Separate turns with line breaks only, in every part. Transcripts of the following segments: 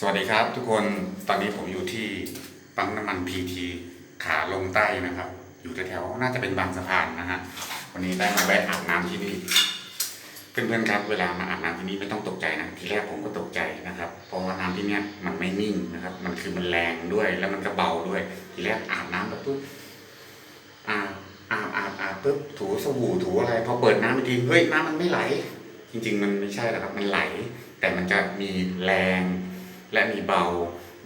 สวัสดีครับทุกคนตอนนี้ผมอยู่ที่ปั๊มน้ำมันพีทีขาลงใต้นะครับ อยู่แถวๆน่าจะเป็นบางสะพานนะฮะวันนี้ได้มาแวะอาบน้ำที่นี่ เพื่อนๆครับ เวลามาอาบน้ำที่นี่ไม่ต้องตกใจนะทีแรกผมก็ตกใจนะครับเพราะว่าน้ำที่เนี้ยมันไม่นิ่งนะครับ มันคือมันแรงด้วยแล้วมันก็เบาด้วย ทีแรกอาบน้ำแบบปุ๊บอาบอาบอาบอาบปุ๊บถูสบู่ถูอะไรพอเปิดน้ำอีกทีเฮ้ยน้ำมันไม่ไหล จริง ๆ มันไม่ใช่หรอกครับ มันไหล แต่มันจะมีแรง และมีเบา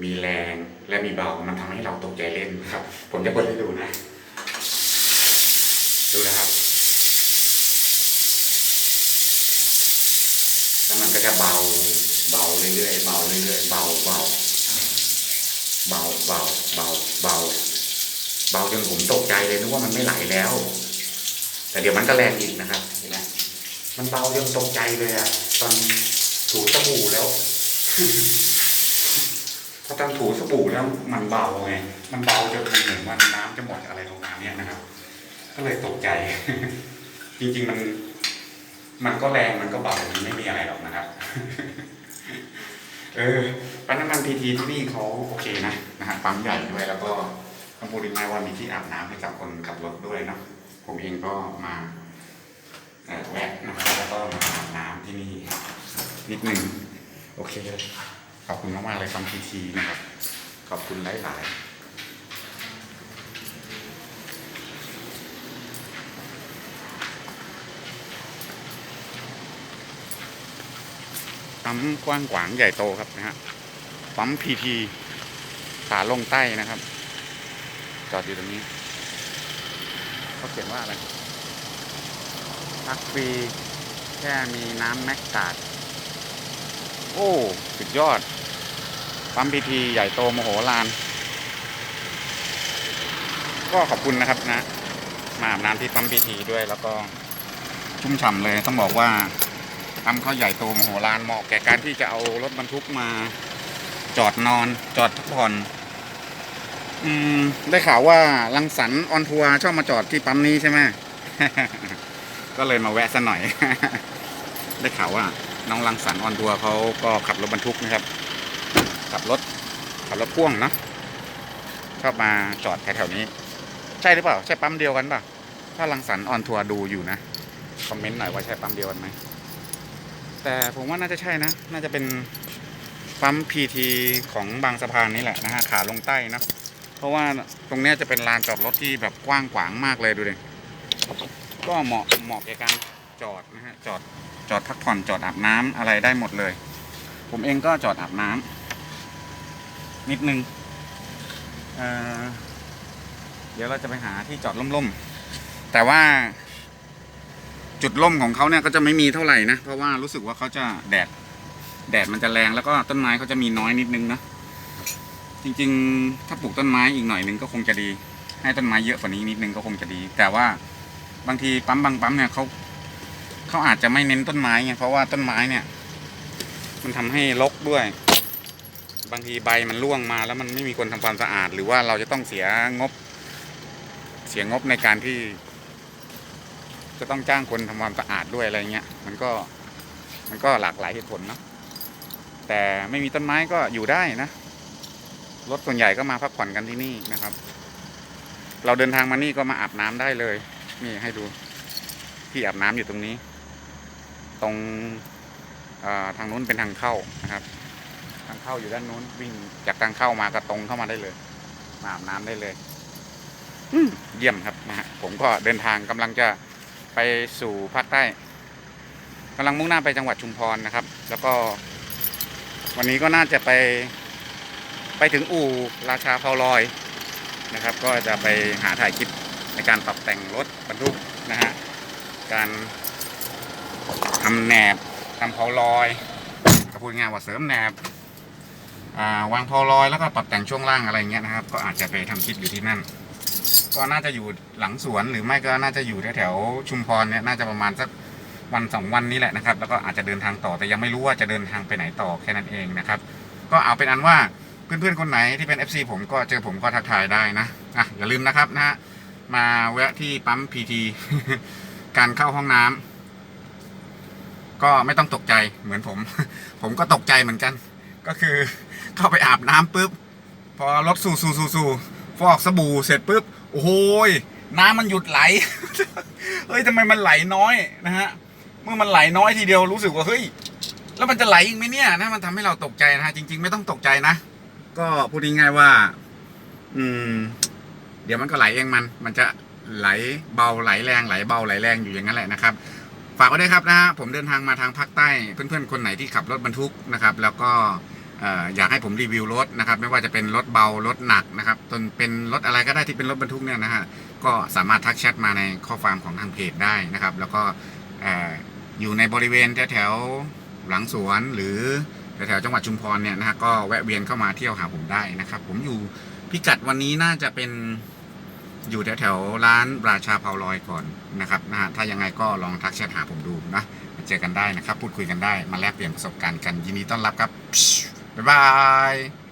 มีแรง และมีเบา มันทำให้เราตกใจเล่นครับ ผมจะเปิดให้ดูนะ ดูนะครับแล้วมันก็จะเบา เบาเรื่อยๆ เบาเรื่อยๆ เบาเบาเบาเบาเบาเบาเบาจนผมตกใจเลยนึกว่ามันไม่ไหลแล้ว แต่เดี๋ยวมันก็แรงอีกนะครับเห็นไหมมันเบาจนตกใจเลยอะ ตอนถูสบู่แล้ว พอตอนถูสบู่แล้วมันเบาไง มันเบาจนมันเหมือนว่าน้ำจะหมดอะไรประมาณนี้ยนะครับ ก็เลยตกใจ จริงๆมัน มันก็แรงมันก็เบามันไม่มีอะไรหรอกนะครับ เออปั๊มน้ำมันพีทีที่นี่เขาโอเคนะนะฮะปั๊มใหญ่ด้วยแล้วก็ต้องพูดง่ายว่ามีที่อาบน้ำให้กับคนขับรถด้วยเนาะผมเองก็มาเอ่อแวะนะครับแล้วก็มาอาบน้ำที่นี่นิดหนึ่งโอเคเลย ขอบคุณมากๆเลยฟังพีทีนะครับ ขอบคุณหลายๆปั๊มกว้างขวางใหญ่โตครับนะฮะปั๊มพีทีขาลงใต้นะครับ จอดอยู่ตรงนี้เขาเขียนว่าอะไรพักฟรีแค่มีน้ำแม็กกาด โอ้ สุดยอด ปั๊มพีทีใหญ่โตโมโหฬารก็ขอบคุณนะครับนะ มาอาบน้ำที่ปั๊มพีทีด้วยแล้วก็ชุ่มฉ่ำเลยต้องบอกว่าปั๊มเขาใหญ่โตโมโหฬารเหมาะแก่การที่จะเอารถบรรทุกมา จอดนอนจอดพักผ่อนอืมได้ข่าวว่าลังสรรค์ออนทัวร์ชอบมาจอดที่ปั๊มนี้ใช่ไหมก็เลยมาแวะซะหน่อย ได้ข่าวว่า น้องลังสรรค์ออนทัวร์เขาก็ขับรถบรรทุกนะครับ ขับรถขับรถพ่วงนะชอบมาจอดแถวๆนี้ ใช่หรือเปล่า ใช่ปั๊มเดียวกันเปล่ะถ้าลังสรรค์ออนทัวร์ดูอยู่นะคอมเมนต์หน่อยว่าใช่ปั๊มเดียวกันไหมแต่ผมว่าน่าจะใช่นะ น่าจะเป็นปั๊มพีทีของบางสะพานนี่แหละนะฮะขาลงใต้นะเพราะว่าตรงนี้จะเป็นลานจอดรถที่แบบกว้างขวางมากเลยดูดิก็เหมาะเหมาะแก่การจอดนะฮะจอด จอดพักผ่อนจอดอาบน้ำอะไรได้หมดเลย ผมเองก็จอดอาบน้ำนิดนึงเเดี๋ยวเราจะไปหาที่จอดร่มๆ แต่ว่าจุดร่มของเขาเนี่ยก็จะไม่มีเท่าไหร่นะ เพราะว่ารู้สึกว่าเขาจะแดด แดดมันจะแรงแล้วก็ต้นไม้เขาจะมีน้อยนิดนึงนะ จริงๆ ถ้าปลูกต้นไม้อีกหน่อยนึงก็คงจะดี ให้ต้นไม้เยอะกว่านี้นิดนึงก็คงจะดี แต่ว่าบางทีปั๊มบางปั๊มเนี่ยเขา เขาอาจจะไม่เน้นต้นไม้ไงเพราะว่าต้นไม้เนี่ย มันทำให้รกด้วย บางทีใบมันร่วงมาแล้วมันไม่มีคนทำความสะอาด หรือว่าเราจะต้องเสียงบ เสียงบในการที่ จะต้องจ้างคนทำความสะอาดด้วยอะไรเงี้ยมันก็มันก็หลากหลายเหตุผลเนาะแต่ไม่มีต้นไม้ก็อยู่ได้นะรถส่วนใหญ่ก็มาพักผ่อนกันที่นี่นะครับ เราเดินทางมานี่ก็มาอาบน้ำได้เลย นี่ให้ดูที่อาบน้ำอยู่ตรงนี้ ตรงเอ่อทางนู้นเป็นทางเข้านะครับ ทางเข้าอยู่ด้านนู้นวิ่งจากทางเข้ามาก็ตรงเข้ามาได้เลย มาอาบน้ำได้เลยอืมเยี่ยมครับนะฮะผมก็เดินทางกำลังจะไปสู่ภาคใต้กำลังมุ่งหน้าไปจังหวัดชุมพรนะครับ แล้วก็ วันนี้ก็น่าจะไป ไปถึงอู่ราชาเพาลอยนะครับ ก็จะไปหาถ่ายคลิปในการปรับแต่งรถบรรทุกนะฮะการ ทำแหนบทำเพาลอยก็พูดง่ายว่าเสริมแหนบวางเพาลอยแล้วก็ปรับแต่งช่วงล่างอะไรเงี้ยนะครับ ก็อาจจะไปทำคลิปอยู่ที่นั่น ก็น่าจะอยู่หลังสวนหรือไม่ก็น่าจะอยู่แถวๆชุมพรเนี่ยน่าจะประมาณสักวันสองวันนี้แหละนะครับ แล้วก็อาจจะเดินทางต่อแต่ยังไม่รู้ว่าจะเดินทางไปไหนต่อแค่นั้นเองนะครับ ก็เอาเป็นอันว่าเพื่อนๆคนไหนที่เป็น FC ผมก็เจอผมก็ทักทายได้นะอะอย่าลืมนะครับนะฮะมาแวะที่ปั๊มพีทีการเข้าห้องน้ำ ก็ไม่ต้องตกใจเหมือนผม ผมก็ตกใจเหมือนกัน ก็คือเข้าไปอาบน้ำปุ๊บ พอรถสูสูสูสูฟอกสบู่เสร็จปุ๊บ โอ้โหยน้ำมันหยุดไหล เฮ้ยทำไมมันไหลน้อยนะฮะ เมื่อมันไหลน้อยทีเดียวรู้สึกว่าเฮ้ย แล้วมันจะไหลอีกไหมเนี่ยนะมันทำให้เราตกใจนะฮะจริง ๆ ไม่ต้องตกใจนะ ก็พูดง่ายๆว่า อืม เดี๋ยวมันก็ไหลเองมัน มันจะไหลเบาไหลแรงไหลเบาไหลแรงอยู่อย่างนั้นแหละนะครับ ฝากไว้ด้วยครับนะฮะผมเดินทางมาทางภาคใต้เพื่อนๆคนไหนที่ขับรถบรรทุกนะครับ แล้วก็อยากให้ผมรีวิวรถนะครับ ไม่ว่าจะเป็นรถเบารถหนักนะครับจนเป็นรถอะไรก็ได้ที่เป็นรถบรรทุกเนี่ยนะฮะก็สามารถทักแชทมาในข้อความของทางเพจได้นะครับ แล้วก็เอ่ออยู่ในบริเวณแถวๆหลังสวนหรือแถวๆจังหวัดชุมพรเนี่ยนะฮะก็แวะเวียนเข้ามาเที่ยวหาผมได้นะครับ ผมอยู่พิกัดวันนี้น่าจะเป็น อยู่แถวๆร้านราชาเผาลอยก่อนนะครับนะฮะถ้ายังไงก็ลองทักแชทหาผมดูนะมาเจอกันได้นะครับ พูดคุยกันได้มาแลกเปลี่ยนประสบการณ์กันยินดีต้อนรับครับบ๊ายบาย